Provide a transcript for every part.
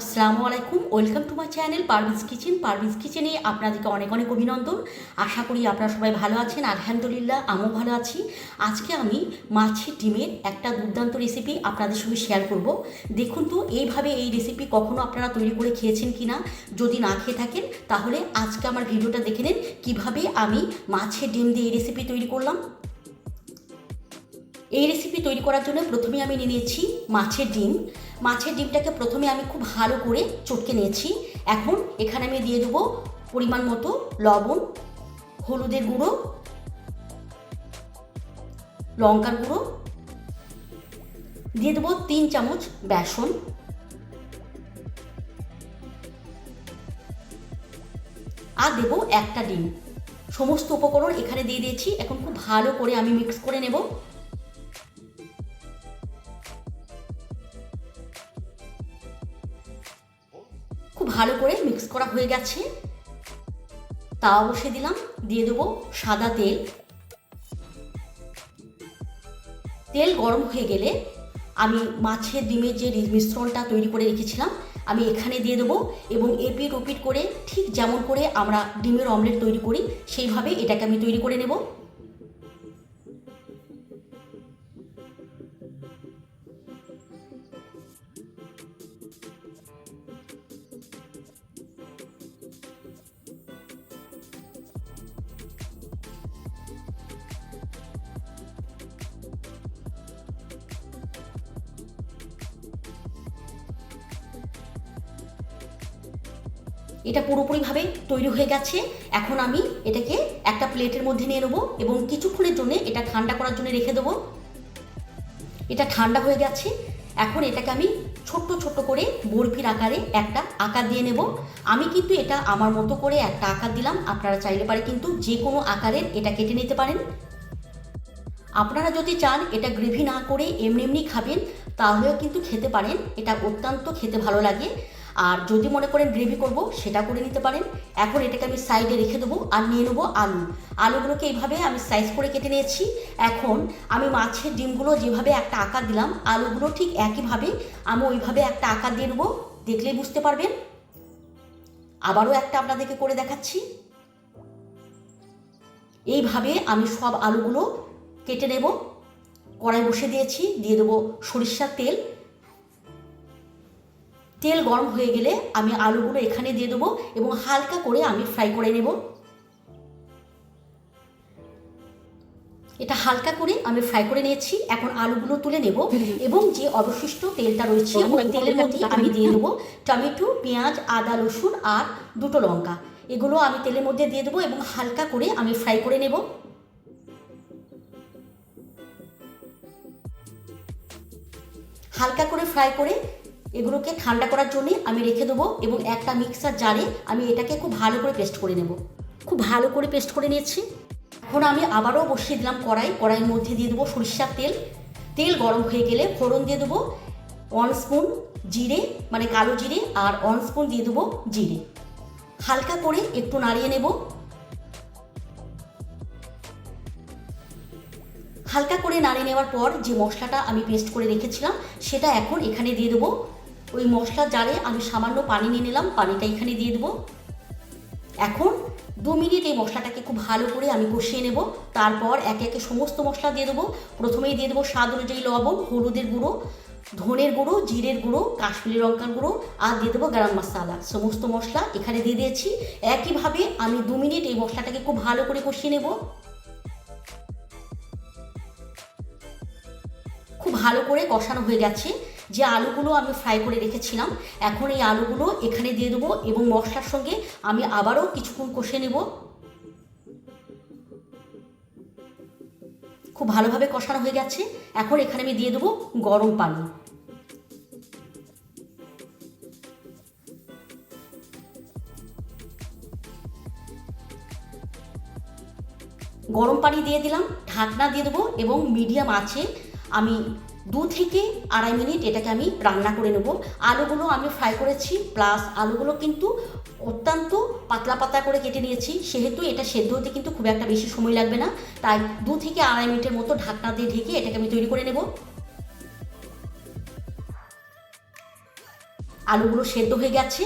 আসসালামু আলাইকুম, welcome to my channel Parvez kitchen. Parvez কিচেনে আপনাদেরকে অনেক অনেক অভিনন্দন। আশা করি আপনারা সবাই ভালো আছেন, আলহামদুলিল্লাহ আমিও ভালো আছি। আজকে আমি মাছের ডিমের একটা দুর্দান্ত রেসিপি আপনাদের সঙ্গে শেয়ার করব। দেখুন তো, এইভাবে এই রেসিপি কখনো আপনারা তৈরি করে খেয়েছেন কি না যদি না খেয়ে থাকেন, তাহলে আজকে আমার ভিডিওটা দেখে নিন কীভাবে আমি মাছের ডিম দিয়ে এই রেসিপি তৈরি করলাম। এই রেসিপি তৈরি করার জন্য প্রথমে আমি নিয়ে নিয়েছি মাছের ডিম। মাছের ডিমটাকে প্রথমে আমি খুব ভালো করে চটকে নিয়েছি। এখন এখানে আমি দিয়ে দেবো পরিমাণ মতো লবণ, হলুদের গুঁড়ো, লঙ্কার গুঁড়ো। দিয়ে দেবো তিন চামচ বেসন। আর দেবো একটা ডিম। সমস্ত উপকরণ এখানে দিয়ে দিয়েছি। এখন খুব ভালো করে আমি মিক্স করে নেব। খুব ভালো করে মিক্স করা হয়ে গেছে। তাওয়া বসে দিলাম, দিয়ে দেবো সাদা তেল। তেল গরম হয়ে গেলে আমি মাছের ডিমের যে মিশ্রণটা তৈরি করে রেখেছিলাম, আমি এখানে দিয়ে দেবো এবং এপিট ওপিট করে ঠিক যেমন করে আমরা ডিমের অমলেট তৈরি করি, সেইভাবে এটাকে আমি তৈরি করে নেব। এটা পুরোপুরিভাবে তৈরি হয়ে গেছে। এখন আমি এটাকে একটা প্লেটের মধ্যে নিয়ে নেব এবং কিছুক্ষণের জন্য এটা ঠান্ডা করার জন্য রেখে দেবো। এটা ঠান্ডা হয়ে গেছে। এখন এটাকে আমি ছোট্ট ছোট্ট করে বরফির আকারে একটা আকার দিয়ে নেব। আমি কিন্তু এটা আমার মতো করে একটা আকার দিলাম। আপনারা চাইলে পারে কিন্তু যে কোনো আকারের এটা কেটে নিতে পারেন। আপনারা যদি চান এটা গ্রেভি না করে এমনি এমনি খাবেন, তাহলেও কিন্তু খেতে পারেন। এটা অত্যন্ত খেতে ভালো লাগে। আর যদি মনে করেন গ্রেভি করব, সেটা করে নিতে পারেন। এখন এটাকে আমি সাইডে রেখে দেবো আর নিয়ে নেব আলু। আলুগুলোকে এইভাবে আমি সাইজ করে কেটে নিয়েছি। এখন আমি মাছের ডিমগুলো যেভাবে একটা আকার দিলাম, আলুগুলো ঠিক একইভাবে আমি ওইভাবে একটা আকার দিয়ে নেব। দেখলেই বুঝতে পারবেন। আবারও একটা আপনাদেরকে করে দেখাচ্ছি। এইভাবে আমি সব আলুগুলো কেটে নেব। কড়াই বসে দিয়েছি, দিয়ে দেবো সরিষার তেল। তেল গরম হয়ে গেলে আমি আলুগুলো এখানে দিয়ে দেবো এবং হালকা করে আমি ফ্রাই করে নেব। এটা হালকা করে আমি ফ্রাই করে নিয়েছি। এখন আলুগুলো তুলে নেব এবং যে অবশিষ্ট তেলটা রয়েছে, ওই তেলের মধ্যে আমি দিয়ে দেবো টমেটো, পেঁয়াজ, আদা, রসুন আর দুটো লঙ্কা। এগুলো আমি তেলের মধ্যে দিয়ে দেবো এবং হালকা করে আমি ফ্রাই করে নেব। হালকা করে ফ্রাই করে এগুলোকে ঠান্ডা করার জন্য আমি রেখে দেবো এবং একটা মিক্সার জারে আমি এটাকে খুব ভালো করে পেস্ট করে নেব। খুব ভালো করে পেস্ট করে নিয়েছি। এখন আমি আবারও বসিয়ে দিলাম কড়াই। কড়াইয়ের মধ্যে দিয়ে দেবো সরিষার তেল। তেল গরম হয়ে গেলে ফোড়ন দিয়ে দেবো ওয়ান স্পুন জিরে মানে কালো জিরে, আর ওয়ান স্পুন দিয়ে দেবো জিরে। হালকা করে একটু নাড়িয়ে নেব। হালকা করে নাড়িয়ে নেওয়ার পর যে মশলাটা আমি পেস্ট করে রেখেছিলাম, সেটা এখন এখানে দিয়ে দেবো ওই মশলার জারে আমি সামান্য পানি নিয়ে নিলাম, পানিটা এখানে দিয়ে দেবো। এখন দু মিনিট এই মশলাটাকে খুব ভালো করে আমি কষিয়ে নেব। তারপর একে একে সমস্ত মশলা দিয়ে দেবো। প্রথমেই দিয়ে দেবো স্বাদ অনুযায়ী লবণ, হলুদের গুঁড়ো, ধনের গুঁড়ো, জিরের গুঁড়ো, কাশ্মীরি লঙ্কার গুঁড়ো, আর দিয়ে দেবো গরম মশলা। সমস্ত মশলা এখানে দিয়ে দিয়েছি। একইভাবে আমি দু মিনিট এই মশলাটাকে খুব ভালো করে কষিয়ে নেব। খুব ভালো করে কষানো হয়ে গেছে। যে আলুগুলো আমি ফ্রাই করে রেখেছিলাম, এখন এই আলুগুলো এখানে দিয়ে দেবো এবং মশলার সঙ্গে আমি আবারও কিছুক্ষণ কষে নেব। খুব ভালোভাবে কষানো হয়ে গেছে। এখন এখানে আমি দিয়ে দেবো গরম পানি। গরম পানি দিয়ে দিলাম, ঢাকনা দিয়ে দেবো এবং মিডিয়াম আছে আমি দু থেকে আড়াই মিনিট এটাকে আমি রান্না করে নেব। আলুগুলো আমি ফ্রাই করেছি প্লাস আলুগুলো কিন্তু অত্যন্ত পাতলা পাতলা করে কেটে নিয়েছি। সেহেতু এটা সেদ্ধ হতে কিন্তু খুব একটা বেশি সময় লাগবে না। তাই দু থেকে আড়াই মিনিটের মতো ঢাকনা দিয়ে ঢেকে এটাকে আমি তৈরি করে নেব। আলুগুলো সেদ্ধ হয়ে গেছে।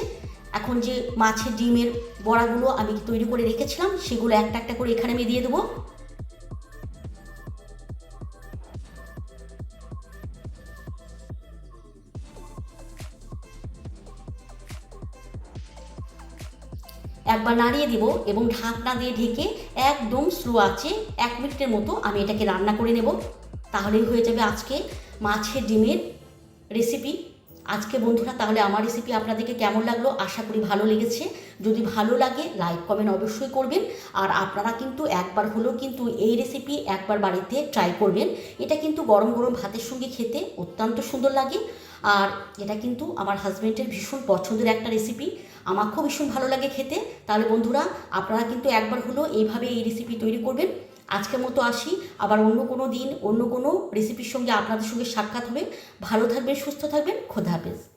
এখন যে মাছের ডিমের বড়াগুলো আমি তৈরি করে রেখেছিলাম, সেগুলো একটা একটা করে এখানে আমি দিয়ে দেবো। একবার নাড়িয়ে দিব এবং ঢাকনা দিয়ে ঢেকে একদম স্লো আছে এক মিনিটের মতো আমি এটাকে রান্না করে নেব। তাহলেই হয়ে যাবে আজকে মাছের ডিমের রেসিপি আজকে বন্ধুরা, তাহলে আমার রেসিপি আপনাদেরকে কেমন লাগল? আশা করি ভালো লেগেছে। যদি ভালো লাগে লাইক কমেন্ট অবশ্যই করবেন। আর আপনারা কিন্তু একবার হলেও কিন্তু এই রেসিপি একবার বাড়িতে ট্রাই করবেন। এটা কিন্তু গরম গরম ভাতের সঙ্গে খেতে অত্যন্ত সুন্দর লাগে। আর এটা কিন্তু আমার হাজব্যান্ডের ভীষণ পছন্দের একটা রেসিপি আমার খুব ভীষণ ভালো লাগে খেতে। তাহলে বন্ধুরা, আপনারা কিন্তু একবার হলো এইভাবে এই রেসিপি তৈরি করবেন। আজকের মতো আসি। আবার অন্য কোনো দিন, অন্য কোনো রেসিপির সঙ্গে আপনাদের সঙ্গে সাক্ষাৎ হবে। ভালো থাকবেন, সুস্থ থাকবেন। খোদা হাফেজ।